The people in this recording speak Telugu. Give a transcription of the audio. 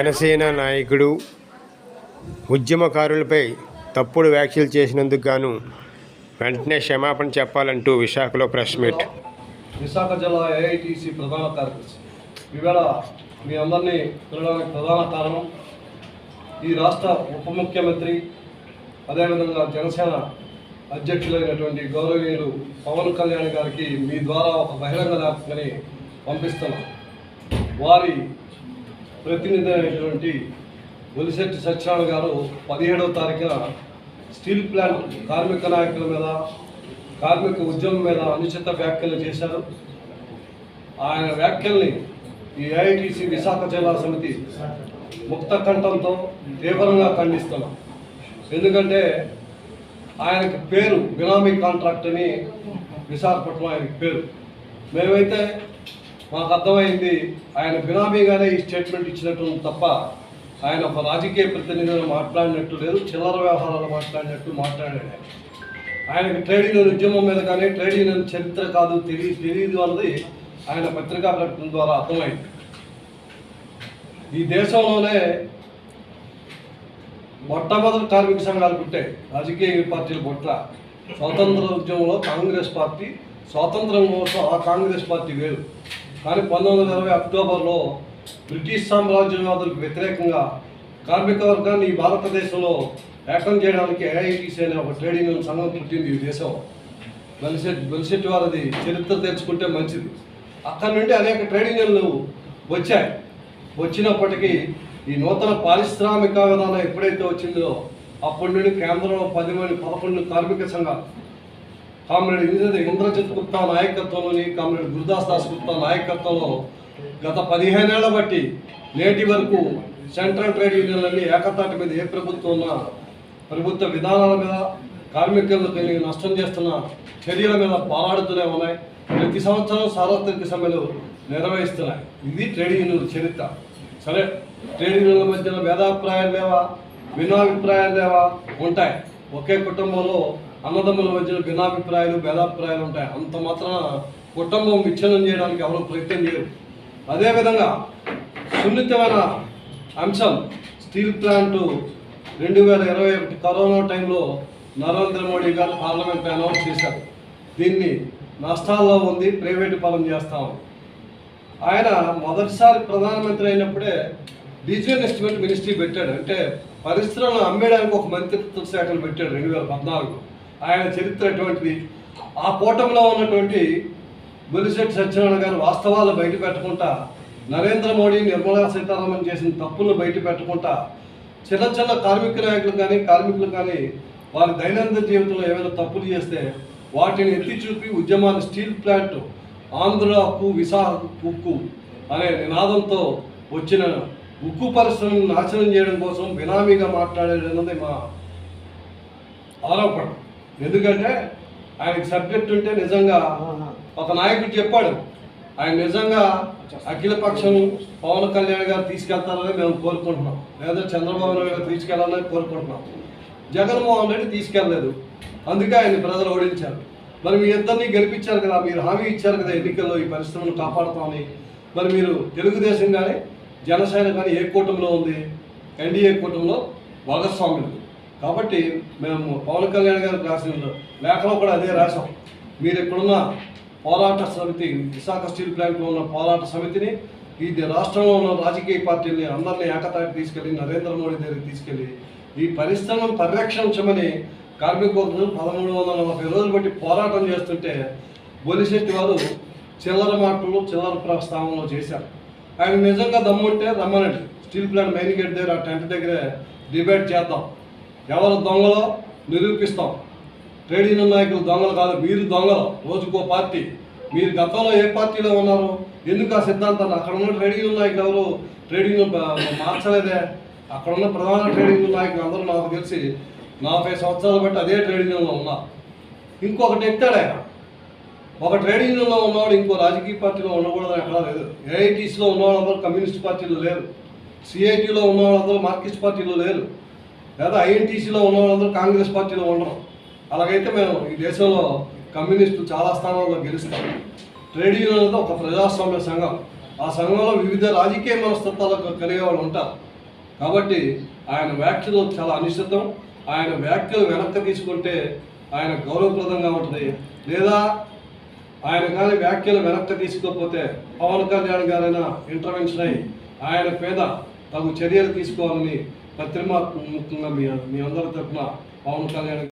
జనసేన నాయకుడు ఉద్యమకారులపై తప్పుడు వ్యాఖ్యలు చేసినందుకు గాను వెంటనే క్షమాపణ చెప్పాలంటూ విశాఖలో ప్రెస్ మీట్. విశాఖ జిల్లా ఏఐటిసి ప్రధాన కార్యదర్శి. ఈవేళ మీ అందరినీ పిలవడానికి ప్రధాన కారణం ఈ రాష్ట్ర ఉప ముఖ్యమంత్రి అదేవిధంగా జనసేన అధ్యక్షులైనటువంటి గౌరవీయులు పవన్ కళ్యాణ్ గారికి మీ ద్వారా ఒక బహిరంగ జ్ఞాపకని పంపిస్తున్నాం. వారి ప్రతినిధి అయినటువంటి ఒలిశెట్టి సత్యనారాయణ గారు పదిహేడవ తారీఖున స్టీల్ ప్లాంట్ కార్మిక నాయకుల మీద కార్మిక ఉద్యమం మీద అనుచిత వ్యాఖ్యలు చేశారు. ఆయన వ్యాఖ్యల్ని ఈ ఐఐటిసి విశాఖ జిల్లా సమితి ముక్త కంఠంతో తీవ్రంగా ఖండిస్తున్నాం ఎందుకంటే ఆయనకి పేరు బినామీ కాంట్రాక్ట్ అని విశాఖపట్నం ఆయనకి పేరు. మేమైతే మాకు అర్థమైంది ఆయన బినామీగానే ఈ స్టేట్మెంట్ ఇచ్చినట్టు తప్ప ఆయన ఒక రాజకీయ ప్రతినిధిగా మాట్లాడినట్టు లేదు చిల్లర వ్యవహారాలు మాట్లాడినట్టు మాట్లాడాడు ఆయనకి ట్రేడ్ యూనియన్ ఉద్యమం మీద కానీ ట్రేడ్ యూనియన్ చరిత్ర కాదు తెలియ తెలియదు అన్నది ఆయన పత్రికా ప్రకటన ద్వారా అర్థమైంది. ఈ దేశంలోనే మొట్టమొదటి కార్మిక సంఘాలు పుట్టాయి రాజకీయ పార్టీలు బొట్ట స్వాతంత్ర ఉద్యమంలో కాంగ్రెస్ పార్టీ స్వాతంత్రం కోసం ఆ కాంగ్రెస్ పార్టీ వేరు. కానీ పంతొమ్మిది వందల ఇరవై అక్టోబర్లో బ్రిటిష్ సామ్రాజ్యవాదులకు వ్యతిరేకంగా కార్మిక వర్గాన్ని ఈ భారతదేశంలో ఏకం చేయడానికి ఏఐటీసీ అనే ఒక ట్రేడ్ యూనియన్ సంఘం పుట్టింది ఈ దేశం. బలిసెట్ బలిసెట్టి వారిది చరిత్ర తెచ్చుకుంటే మంచిది. అక్కడి నుండి అనేక ట్రేడ్ యూనియన్లు వచ్చాయి. వచ్చినప్పటికీ ఈ నూతన పారిశ్రామిక విధానం ఎప్పుడైతే వచ్చిందో అప్పటి నుండి కేంద్రంలో పది మంది పదకొండు కార్మిక సంఘాలు కామ్రేడ్ ఇంద్ర ఇంద్రజిత్ గుప్తా నాయకత్వంలోని కామ్రేడ్ గురుదాస్ దాస్ గుప్తా నాయకత్వంలో గత పదిహేనేళ్ళ బట్టి నేటి వరకు సెంట్రల్ ట్రేడ్ యూనియన్లన్నీ ఏకతాటి మీద ఏ ప్రభుత్వం ఉన్నా ప్రభుత్వ విధానాల మీద కార్మికులకు కలిగి నష్టం చేస్తున్న చర్యల మీద పోరాడుతూనే ఉన్నాయి. ప్రతి సంవత్సరం సార్వత్రిక సమ్మెలు నిర్వహిస్తున్నాయి. ఇది ట్రేడ్ యూనియన్ చరిత్ర. సరే ట్రేడ్ యూనియన్ల మధ్యన భేదాభిప్రాయాలు లేవా? భిన్నాభిప్రాయాలు లేవా? ఉంటాయి. ఒకే కుటుంబంలో అన్నదమ్ముల మధ్య భిన్నాభిప్రాయాలు భేదాభిప్రాయాలు ఉంటాయి. అంత మాత్రాన కుటుంబం విచ్ఛిన్నం చేయడానికి ఎవరు ప్రయత్నం చేయరు. అదేవిధంగా సున్నితమైన అంశం స్టీల్ ప్లాంట్ రెండు వేల ఇరవై ఒకటి కరోనా టైంలో నరేంద్ర మోడీ గారు పార్లమెంట్ అనౌన్స్ చేశారు. దీన్ని నష్టాల్లో ఉంది ప్రైవేటు పరం చేస్తామని ఆయన మొదటిసారి ప్రధానమంత్రి అయినప్పుడే డిజిటల్ ఇన్వెస్ట్మెంట్ మినిస్ట్రీ పెట్టాడు. అంటే పరిశ్రమలు అమ్మేయడానికి ఒక మంత్రిత్వ శాఖలు పెట్టాడు రెండు వేల పద్నాలుగు ఆయన చరిత్ర అటువంటిది ఆ కూటమిలో ఉన్నటువంటి బొలిశెట్టి సత్యనారాయణ గారు వాస్తవాలు బయట పెట్టకుండా నరేంద్ర మోడీ నిర్మలా సీతారామన్ చేసిన తప్పులను బయట పెట్టకుండా చిన్న చిన్న కార్మిక నాయకులు కానీ కార్మికులు కానీ వారి దైనందిన జీవితంలో ఏమైనా తప్పులు చేస్తే వాటిని ఎత్తి చూపి ఉద్యమాన్ని స్టీల్ ప్లాంట్ ఆంధ్ర హక్కు విశాఖ ఉక్కు అనే నినాదంతో వచ్చిన ఉక్కు పరిశ్రమను నాశనం చేయడం కోసం బినామీగా మాట్లాడేది మా ఆరోపణ. ఎందుకంటే ఆయనకి సబ్జెక్ట్ ఉంటే నిజంగా ఒక నాయకుడు చెప్పాడు. ఆయన నిజంగా అఖిల పక్షం పవన్ కళ్యాణ్ గారు తీసుకెళ్తారని మేము కోరుకుంటున్నాం. లేదా చంద్రబాబు నాయుడు గారు తీసుకెళ్ళాలని కోరుకుంటున్నాం. జగన్మోహన్ రెడ్డి తీసుకెళ్ళలేదు అందుకే ఆయన ప్రజలు ఓడించారు. మరి మీ ఇద్దరిని గెలిపించారు కదా మీరు హామీ ఇచ్చారు కదా ఎన్నికల్లో ఈ పరిశ్రమను కాపాడుతామని. మరి మీరు తెలుగుదేశం కానీ జనసేన కానీ ఏ కూటమిలో ఉంది? ఎన్డీఏ కూటమిలో భాగస్వాములు. కాబట్టి మేము పవన్ కళ్యాణ్ గారికి రాసిన లేఖలో కూడా అదే రాసాం మీరు ఇక్కడున్న పోరాట సమితి విశాఖ స్టీల్ ప్లాంట్లో ఉన్న పోరాట సమితిని ఇది రాష్ట్రంలో ఉన్న రాజకీయ పార్టీని అందరినీ ఏకతాటి తీసుకెళ్ళి నరేంద్ర మోడీ దగ్గరికి తీసుకెళ్ళి ఈ పరిశ్రమను పరిరక్షించమని కార్మిక వర్గం పదమూడు వందల నలభై రోజులు బట్టి పోరాటం చేస్తుంటే బొలిశెట్టి వారు చిల్లర మాటలు చిల్లర ప్రస్తావనలు చేశారు. ఆయన నిజంగా దమ్ముంటే రమ్మనండి. స్టీల్ ప్లాంట్ మెయిన్ గేట్ దగ్గర ఆ టెంట్ దగ్గరే డిబేట్ చేద్దాం. ఎవరు దొంగలో నిరూపిస్తాం. ట్రేడ్ యూనియన్ నాయకులు దొంగలు కాదు మీరు దొంగలు. రోజుకో పార్టీ. మీరు గతంలో ఏ పార్టీలో ఉన్నారు? ఎందుకు ఆ సిద్ధాంతాన్ని? అక్కడ ఉన్న ట్రేడ్ యూనియన్ నాయకులు ఎవరు? ట్రేడ్ యూనియన్ మార్చలేదే. అక్కడ ఉన్న ప్రధాన ట్రేడ్ యూనియన్ నాయకులు అందరూ నాకు తెలిసి నలభై సంవత్సరాలు బట్టి అదే ట్రేడ్ యూనియన్లో ఉన్నా. ఇంకొకటి ఎత్తాడు ఆయన. ఒక ట్రేడ్ యూనియన్లో ఉన్నవాడు ఇంకో రాజకీయ పార్టీలో ఉండకూడదని ఎక్కడా లేదు. ఏఐటీసీలో ఉన్నవాళ్ళందరూ కమ్యూనిస్ట్ పార్టీలో లేరు. సిఐటీలో ఉన్నవాళ్ళందరూ మార్కిస్ట్ పార్టీలో లేరు. లేదా ఐఎన్టీసీలో ఉన్న వాళ్ళందరూ కాంగ్రెస్ పార్టీలో ఉండరు. అలాగైతే మేము ఈ దేశంలో కమ్యూనిస్టులు చాలా స్థానాల్లో గెలుస్తాం. ట్రేడ్ యూనియన్ అనేది ఒక ప్రజాస్వామ్య సంఘం. ఆ సంఘంలో వివిధ రాజకీయ మనస్తత్వాలకు కలిగే వాళ్ళు ఉంటారు. కాబట్టి ఆయన వ్యాఖ్యలు చాలా అనిశ్చితం. ఆయన వ్యాఖ్యలు వెనక్కి తీసుకుంటే ఆయన గౌరవప్రదంగా ఉంటుంది. లేదా ఆయన కానీ వ్యాఖ్యలు వెనక్కి తీసుకోకపోతే పవన్ కళ్యాణ్ గారైనా ఇంటర్వెన్షన్ అయి ఆయన పేద తగు చర్యలు తీసుకోవాలని పత్రిమా మీ మీ అందరి తరఫున పవన్ కళ్యాణ్